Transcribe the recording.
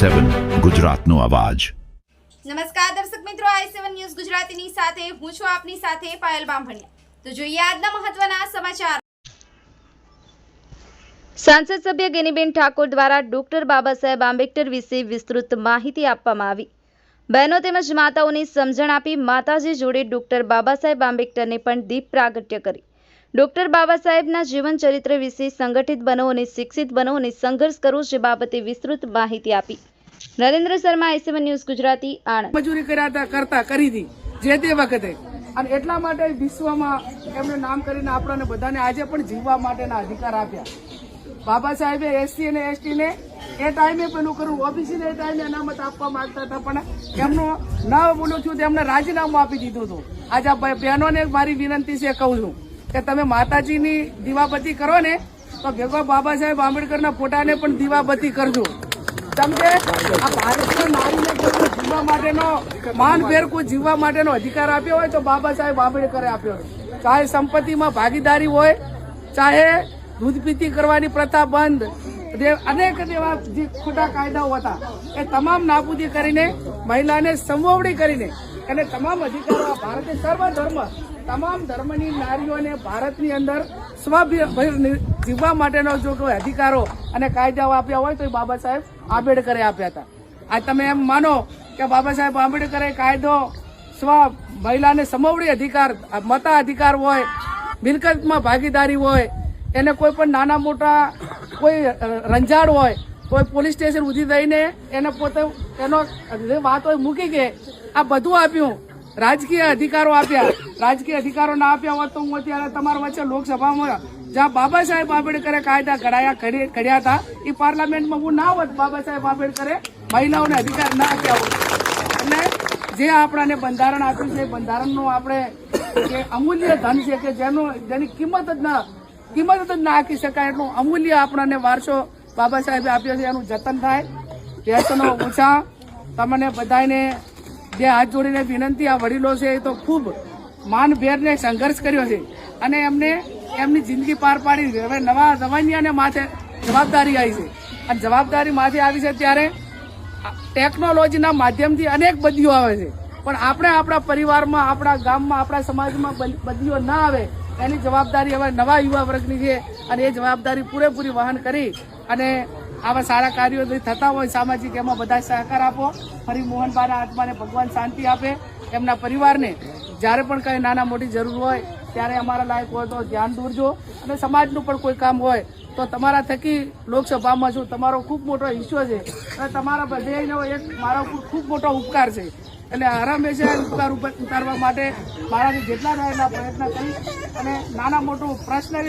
સેવન ગુજરાતનો અવાજ. નમસ્કાર દર્શક મિત્રો આઈ સેવન ન્યૂઝ ગુજરાતીની સાથે હું છું આપની સાથે પાયલ બામભણિયા. તો જોઈએ આજના મહત્વના સમાચાર. સાંસદ સભ્ય ગેનીબેન ઠાકોર દ્વારા ડોક્ટર બાબા સાહેબ આંબેડકર વિશે વિસ્તૃત માહિતી આપવામાં આવી. બહેનો તેમજ માતાઓની સમજણ આપી માતાજી જોડે ડોક્ટર બાબા સાહેબ આંબેડકરને પણ દીપ પ્રાગટ્ય કરી. ડોક્ટર બાબા સાહેબના જીવન ચરિત્ર વિશે સંગઠિત બનો અને શિક્ષિત બનો અને સંઘર્ષ કરો જે બાબતે વિસ્તૃત માહિતી આપી. Narendra Sharma SMN news Gujarati, Anand. મજૂરી કર્યા હતા, કરતા કરી હતી જે તે વખતે. અને એટલા માટે વિશ્વમાં એમનું નામ કરીને આપણને બધાને આજે પણ જીવવા માટેના અધિકાર આપ્યા. બાબા સાહેબે એસસી અને એસટી ને એ ટાઈમે પેલું કરવું ઓબીસી ને એ ટાઈમે અનામત આપવા માંગતા હતા, પણ એમનો ના બોલું છું તો એમને રાજીનામું આપી દીધું હતું. આજે આ બહેનોને મારી વિનંતી છે, કહું છું કે તમે માતાજીની દીવાબત્તી કરો ને, તો ભેગો બાબા સાહેબ આંબેડકરના ફોટાને પણ દીવાબત્તી કરજો. સમજે આ ભારતના નારીને કોઈ જીવવા માટેનો માનભેર કોઈ જીવવા માટેનો અધિકાર આપ્યો હોય તો બાબા સાહેબ આંબેડકરે આપ્યો. ચાહે સંપત્તિમાં ભાગીદારી હોય, ચાહે દૂધ પીતી કરવાની પ્રથા બંધ અનેક એવા જે ખોટા કાયદાઓ હતા, એ તમામ નાબૂદી કરીને મહિલાને સંવોવડી કરીને અને તમામ અધિકારો ભારતે સર્વ ધર્મ તમામ ધર્મની નારીઓને ભારતની અંદર સ્વભય જીવવા માટેનો જો કોઈ અધિકારો અને કાયદાઓ આપ્યા હોય તો એ બાબા સાહેબ આંબેડકરે આપ્યા હતા. આ તમે એમ માનો કે બાબા સાહેબ આંબેડકરે કાયદો, સ્વ, મહિલાને સમવડી અધિકાર, મતા અધિકાર હોય, મિલકતમાં ભાગીદારી હોય, એને કોઈ પણ નાના મોટા કોઈ રંજાડ હોય, કોઈ પોલીસ સ્ટેશન ઉધી દઈને એને પોતે, એનો જે વાત હોય મૂકી કે આ બધું આપ્યું. રાજકીય અધિકારો આપ્યા. રાજકીય અધિકારો ના આપ્યા હોત તો હું અત્યારે તમારા વચ્ચે લોકસભામાં જ્યાં બાબા સાહેબ આંબેડકરે કાયદા ઘડાયા ઘડી- ઘડ્યા હતા એ પાર્લામેન્ટમાં હું ના હોત બાબા સાહેબ આંબેડકરે મહિલાઓને અધિકાર ના આપ્યા હોત. અને જે આપણાને બંધારણ આપ્યું છે, એ બંધારણનું આપણે અમૂલ્ય ધન છે કે જેનો જેની કિંમત જ ના કિંમત જ ના આંકી શકાય એટલું અમૂલ્ય આપણને વારસો બાબા સાહેબે આપ્યો છે, એનું જતન થાય. વ્યસનો ઓછા. તમને બધાને બે હાથ જોડીને વિનંતી આ વડીલો છે એ તો ખૂબ માનભેરને સંઘર્ષ કર્યો છે. અને એમને એમની જિંદગી પાર પાડી હવે નવા જવાનિયાને માથે જવાબદારી આવી છે. અને જવાબદારી માથે આવી છે ત્યારે ટેકનોલોજીના માધ્યમથી અનેક બદલીઓ આવે છે. પણ આપણે આપણા પરિવારમાં, આપણા ગામમાં, આપણા સમાજમાં બદલીઓ ના આવે એની જવાબદારી હવે નવા યુવા વર્ગની છે. અને એ જવાબદારી પૂરેપૂરી વહન કરી અને આવા સારા કાર્યો થતા હોય સામાજિક, એમાં બધા સહકાર આપો. ફરી મોહનબાના આત્માને ભગવાન શાંતિ આપે. એમના પરિવારને જ્યારે પણ કંઈ નાના મોટી જરૂર હોય, ત્યારે અમારા લાયક હોય તો ધ્યાન દોરજો. અને સમાજનું પણ કોઈ કામ હોય, તો તમારા થકી લોકસભામાં છું તમારો ખૂબ મોટો હિસ્સો છે, અને તમારા બધાનો એક મારા ખૂબ મોટો ઉપકાર છે. એટલે હંમેશા ઉપકાર ઉતારવા માટે મારાથી જેટલા થાય એટલા પ્રયત્ન કરી અને નાના મોટું પર્સનલી